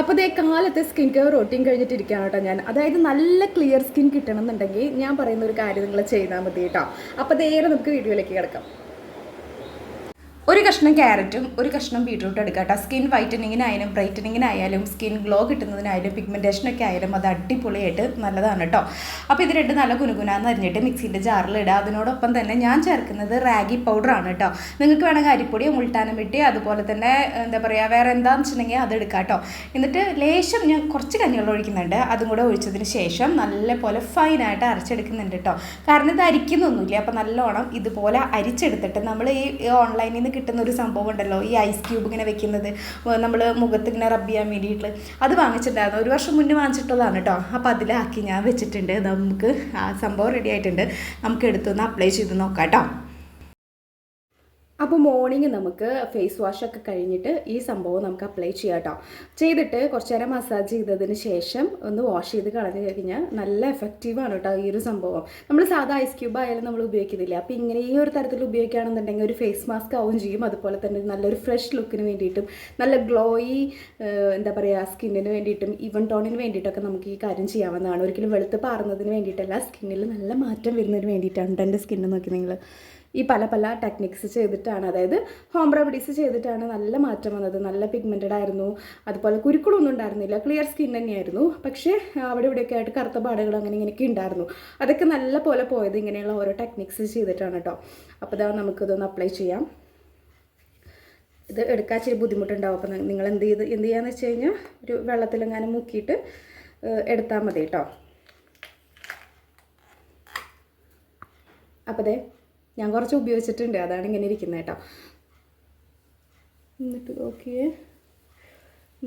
അപ്പോൾ ഇതേ കാലത്തെ സ്കിൻ കെയർ റൊട്ടീൻ കഴിഞ്ഞിട്ടിരിക്കുകയാണ് കേട്ടോ ഞാൻ. അതായത് നല്ല ക്ലിയർ സ്കിൻ കിട്ടണം എന്നുണ്ടെങ്കിൽ ഞാൻ പറയുന്ന ഒരു കാര്യം നിങ്ങൾ ചെയ്താൽ മതി കേട്ടോ. അപ്പോൾ നേരെ നമുക്ക് വീഡിയോയിലേക്ക് കിടക്കാം. ഒരു കഷ്ണം ക്യാരറ്റും ഒരു കഷ്ണം ബീട്രൂട്ട് എടുക്കുക കേട്ടോ. സ്കിൻ വൈറ്റനിങ്ങിനായാലും ബ്രൈറ്റനിങ്ങിനായാലും സ്കിൻ ഗ്ലോ കിട്ടുന്നതിനായാലും പിഗ്മെന്റേഷനൊക്കെ ആയാലും അത് അടിപൊളിയായിട്ട് നല്ലതാണ് കേട്ടോ. അപ്പോൾ ഇത് രണ്ട് നല്ല കുനുകുനാന്ന് അറിഞ്ഞിട്ട് മിക്സിന്റെ ജാറിലിടുക അതിനോടൊപ്പം തന്നെ ഞാൻ ചേർക്കുന്നത് റാഗി പൗഡറാണ് കേട്ടോ. നിങ്ങൾക്ക് വേണമെങ്കിൽ അരിപ്പൊടിയോ മുൾട്ടാനം വെട്ടി അതുപോലെ തന്നെ എന്താ പറയുക വേറെ എന്താണെന്ന് വെച്ചിട്ടുണ്ടെങ്കിൽ അത് എടുക്കുക കേട്ടോ. എന്നിട്ട് ലേശം ഞാൻ കുറച്ച് കഞ്ഞിവെള്ളം ഒഴിക്കുന്നുണ്ട്. അതും കൂടെ ഒഴിച്ചതിന് ശേഷം നല്ലപോലെ ഫൈനായിട്ട് അരച്ചെടുക്കുന്നുണ്ട് കേട്ടോ. കാരണം ഇത് അരിക്കുന്നൊന്നുമില്ല. അപ്പോൾ നല്ലോണം ഇതുപോലെ അരിച്ചെടുത്തിട്ട് നമ്മൾ ഈ ഓൺലൈനിൽ നിന്ന് കിട്ടുന്ന ഒരു സംഭവം ഉണ്ടല്ലോ ഈ ഐസ് ക്യൂബ് ഇങ്ങനെ വെക്കുന്നത്. നമ്മൾ മുഖത്ത് ഇങ്ങനെ റബ്ബ് ചെയ്യാൻ വേണ്ടിയിട്ട്. അത് വാങ്ങിച്ചിട്ടുണ്ടായിരുന്നു. ഒരു വർഷം മുന്നേ വാങ്ങിച്ചിട്ടുള്ളതാണ് കേട്ടോ അപ്പോൾ അതിലാക്കി ഞാൻ വെച്ചിട്ടുണ്ട്. നമുക്ക് ആ സംഭവം റെഡി ആയിട്ടുണ്ട്. നമുക്ക് എടുത്തൊന്ന് അപ്ലൈ ചെയ്ത് നോക്കാം കേട്ടോ അപ്പോൾ മോർണിംഗ് നമുക്ക് ഫേസ് വാഷ് ഒക്കെ കഴിഞ്ഞിട്ട് ഈ സംഭവം നമുക്ക് അപ്ലൈ ചെയ്യാം കേട്ടോ ചെയ്തിട്ട് കുറച്ച് നേരം മസാജ് ചെയ്തതിന് ശേഷം ഒന്ന് വാഷ് ചെയ്ത് കളഞ്ഞു കഴിഞ്ഞാൽ നല്ല എഫക്റ്റീവാണ് കേട്ടോ ഈ ഒരു സംഭവം. നമ്മൾ സാധാ ഐസ് ക്യൂബ് ആയാലും നമ്മൾ ഉപയോഗിക്കുന്നില്ല. അപ്പോൾ ഇങ്ങനെ ഈ ഒരു തരത്തിൽ ഉപയോഗിക്കുകയാണെന്നുണ്ടെങ്കിൽ ഒരു ഫേസ് മാസ്ക് ആവും ചെയ്യും. അതുപോലെ തന്നെ നല്ലൊരു ഫ്രഷ് ലുക്കിന് വേണ്ടിയിട്ടും നല്ല ഗ്ലോയി എന്താ പറയുക സ്കിന്നിന് വേണ്ടിയിട്ടും ഈവൻ ടോണിന് വേണ്ടിയിട്ടൊക്കെ നമുക്ക് ഈ കാര്യം ചെയ്യാവുന്നതാണ്. ഒരിക്കലും വെളുത്ത് പാറുന്നതിന് വേണ്ടിയിട്ടല്ല സ്കിന്നിൽ നല്ല മാറ്റം വരുന്നതിന് വേണ്ടിയിട്ടാണ് എന്റെ സ്കിന്ന് നോക്കി നിങ്ങൾ ഈ പല പല ടെക്നിക്സ് ചെയ്തിട്ടാണ്. അതായത് ഹോം റെമഡീസ് ചെയ്തിട്ടാണ് നല്ല മാറ്റം വന്നത്. നല്ല പിഗ്മെന്റഡ് ആയിരുന്നു. അതുപോലെ കുരുക്കളൊന്നും ഉണ്ടായിരുന്നില്ല. ക്ലിയർ സ്കിൻ തന്നെയായിരുന്നു. പക്ഷേ അവിടെ ഇവിടെയൊക്കെ ആയിട്ട് കറുത്ത പാടുകൾ അങ്ങനെ ഇങ്ങനെയൊക്കെ ഉണ്ടായിരുന്നു. അതൊക്കെ നല്ല പോലെ പോയത് ഇങ്ങനെയുള്ള ഓരോ ടെക്നിക്സ് ചെയ്തിട്ടാണ് കേട്ടോ അപ്പോൾ ഇതാ നമുക്കിതൊന്ന് അപ്ലൈ ചെയ്യാം. ഇത് എടുക്കാൻ ഇച്ചിരി ബുദ്ധിമുട്ടുണ്ടാവും. അപ്പോൾ നിങ്ങൾ എന്ത് ചെയ്ത് എന്ത് ചെയ്യാന്ന് വെച്ച് കഴിഞ്ഞാൽ ഒരു വെള്ളത്തിലെങ്ങാനും മുക്കിയിട്ട് എടുത്താൽ മതി കേട്ടോ അപ്പോൾ അതെ ഞാൻ കുറച്ച് ഉപയോഗിച്ചിട്ടുണ്ട്. അതാണ് ഇങ്ങനെ ഇരിക്കുന്നത് കേട്ടോ. എന്നിട്ട് നോക്കിയേ.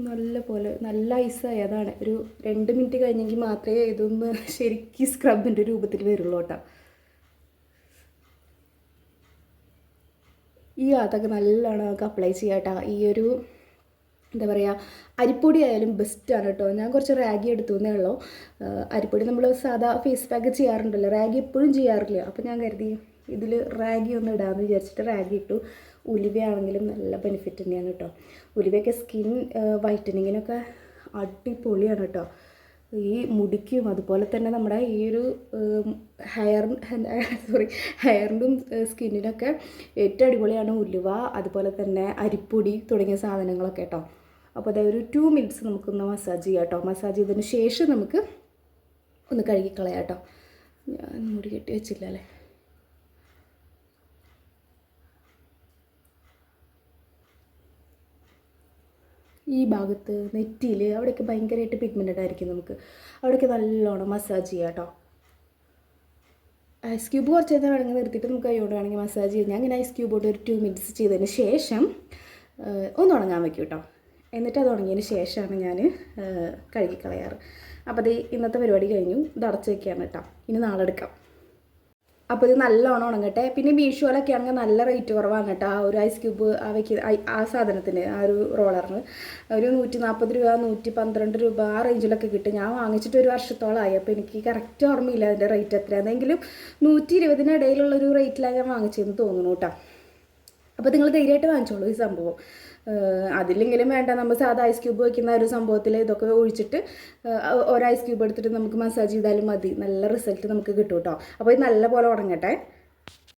നല്ല പോലെ നല്ല ഐസായി. അതാണ്. ഒരു രണ്ട് മിനിറ്റ് കഴിഞ്ഞെങ്കിൽ മാത്രമേ ഇതൊന്ന് ശരിക്കും സ്ക്രബിന്റെ രൂപത്തിൽ വരുള്ളൂ കേട്ടോ. ഈ അതൊക്കെ നല്ലോണം നമുക്ക് അപ്ലൈ ചെയ്യാം ഈ ഒരു എന്താ പറയുക അരിപ്പൊടി ആയാലും ബെസ്റ്റാണ് കേട്ടോ. ഞാൻ കുറച്ച് റാഗി എടുത്തു എന്നേ ഉള്ളൂ. അരിപ്പൊടി നമ്മൾ സാധാ ഫേസ് പാക്ക് ചെയ്യാറുണ്ടല്ലോ. റാഗി എപ്പോഴും ചെയ്യാറില്ല. അപ്പോൾ ഞാൻ കരുതി ഇതിൽ റാഗി ഒന്ന് ഇടാമെന്ന് വിചാരിച്ചിട്ട് റാഗി ഇട്ടു. ഉലുവയാണെങ്കിലും നല്ല ബെനിഫിറ്റ് തന്നെയാണ് കേട്ടോ ഉലുവയൊക്കെ സ്കിൻ വൈറ്റനിങ്ങിനൊക്കെ അടിപൊളിയാണ് കേട്ടോ ഈ മുടിക്കും അതുപോലെ തന്നെ നമ്മുടെ ഈ ഒരു ഹെയർ സോറി ഹെയറിനും സ്കിന്നിനൊക്കെ ഏറ്റവും അടിപൊളിയാണ് ഉലുവ അതുപോലെ തന്നെ അരിപ്പൊടി തുടങ്ങിയ സാധനങ്ങളൊക്കെ കേട്ടോ അപ്പോൾ അതായത് ഒരു ടു മിനിറ്റ്സ് നമുക്കൊന്ന് മസാജ് ചെയ്യാം കേട്ടോ മസാജ് ചെയ്തതിന് ശേഷം നമുക്ക് ഒന്ന് കഴുകിക്കളയാം കേട്ടോ ഞാൻ മുടി കെട്ടി വെച്ചില്ല അല്ലേ? ഈ ഭാഗത്ത് നെറ്റിയിൽ അവിടെയൊക്കെ ഭയങ്കരമായിട്ട് പിഗ്മെന്റഡ് ആയിരിക്കും നമുക്ക്. അവിടെയൊക്കെ നല്ലോണം മസാജ് ചെയ്യാം കേട്ടോ. ഐസ് ക്യൂബ് കുറച്ച് നേരം വേണമെങ്കിൽ നിർത്തിയിട്ട് നമുക്ക് കൈകൊണ്ട് വേണമെങ്കിൽ മസാജ് ചെയ്യാം. ഞാൻ ഇങ്ങനെ ഐസ് ക്യൂബ് കൊണ്ട് ഒരു ടു മിനിറ്റ്സ് ചെയ്തതിന് ശേഷം ഒന്ന് ഉണങ്ങാൻ വയ്ക്കും കേട്ടോ. എന്നിട്ട് അത് ഉണങ്ങിയതിന് ശേഷമാണ് ഞാൻ കഴുകിക്കളയാറ്. അപ്പോൾ അത് ഇന്നത്തെ പരിപാടി കഴിഞ്ഞു. ഇത് അടച്ച് വയ്ക്കുകയാണ് കേട്ടോ. ഇനി നാളെ എടുക്കാം. അപ്പോൾ ഇത് നല്ലോണം ഉണങ്ങട്ടെ. പിന്നെ മീഷോയിലൊക്കെ ആണെങ്കിൽ നല്ല റേറ്റ് കുറവാണ് കേട്ടോ. ആ ഒരു ഐസ് ക്യൂബ് ആ വെക്ക ആ സാധനത്തിന് ആ ഒരു റോളറിന് ഒരു നൂറ്റി നാൽപ്പത് രൂപ നൂറ്റി പന്ത്രണ്ട് രൂപ ആ റേഞ്ചിലൊക്കെ കിട്ടും. ഞാൻ വാങ്ങിച്ചിട്ട് ഒരു വർഷത്തോളമായി അപ്പോൾ എനിക്ക് കറക്റ്റ് ഓർമ്മയില്ല അതിന്റെ റേറ്റ് എത്രയാണെങ്കിലും നൂറ്റി ഇരുപതിനിടയിലുള്ളൊരു റേറ്റിലാണ് ഞാൻ വാങ്ങിച്ചതെന്ന് തോന്നുന്നു കേട്ടോ. അപ്പോൾ നിങ്ങൾ ധൈര്യമായിട്ട് വാങ്ങിച്ചോളൂ ഈ സംഭവം. അതിലെങ്കിലും വേണ്ട. നമ്മൾ സാധാ ഐസ് ക്യൂബ് വയ്ക്കുന്ന ഒരു സംഭവത്തിൽ ഇതൊക്കെ ഒഴിച്ചിട്ട് ഒരു ഐസ് ക്യൂബ് എടുത്തിട്ട് നമുക്ക് മസാജ് ചെയ്താലും മതി. നല്ല റിസൾട്ട് നമുക്ക് കിട്ടും കേട്ടോ അപ്പോൾ ഇത് നല്ല പോലെ ഉണങ്ങട്ടെ.